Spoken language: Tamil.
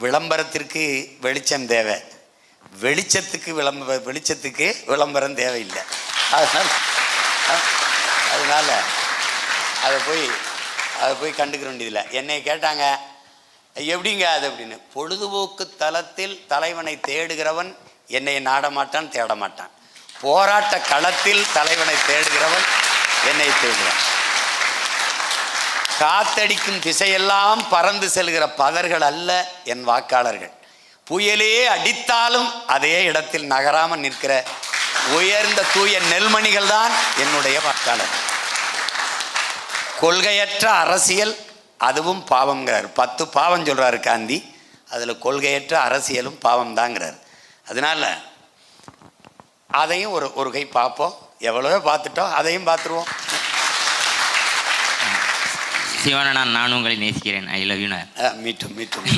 விளம்பரத்திற்கு வெளிச்சம் தேவை. வெளிச்சத்துக்கு விளம்ப வெளிச்சத்துக்கு விளம்பரம் தேவையில்லை. அதனால் அதனால் அதை போய் அதை போய் கண்டுக்கிற வேண்டியதில்லை. என்னை கேட்டாங்க எப்படிங்க அது? அப்படின்னு. பொழுதுபோக்கு தளத்தில் தலைவனை தேடுகிறவன் என்னை நாட மாட்டான் தேட மாட்டான் போராட்ட களத்தில் தலைவனை தேடுகிறவன் என்னை தேடுவான் காத்தடிக்கும் திசையெல்லாம் பறந்து செல்கிற பதர்கள் அல்ல என் வாக்காளர்கள். புயலே அடித்தாலும் அதே இடத்தில் நகராமல் நிற்கிற உயர்ந்த தூய நெல்மணிகள் தான் என்னுடைய வாக்காளர். கொள்கையற்ற அரசியல் அதுவும் பாவம்ங்கிறார். பத்து பாவம் சொல்றாரு காந்தி. அதில் கொள்கையற்ற அரசியலும் பாவம் தாங்கிறார் அதனால அதையும் ஒரு ஒரு கை பார்ப்போம். எவ்வளவோ பார்த்துட்டோம் அதையும் பார்த்துருவோம். சிவனண்ணா நான் உங்களை நேசிக்கிறேன். ஐ லவ் யூ மீட்டும் மீட்டும்.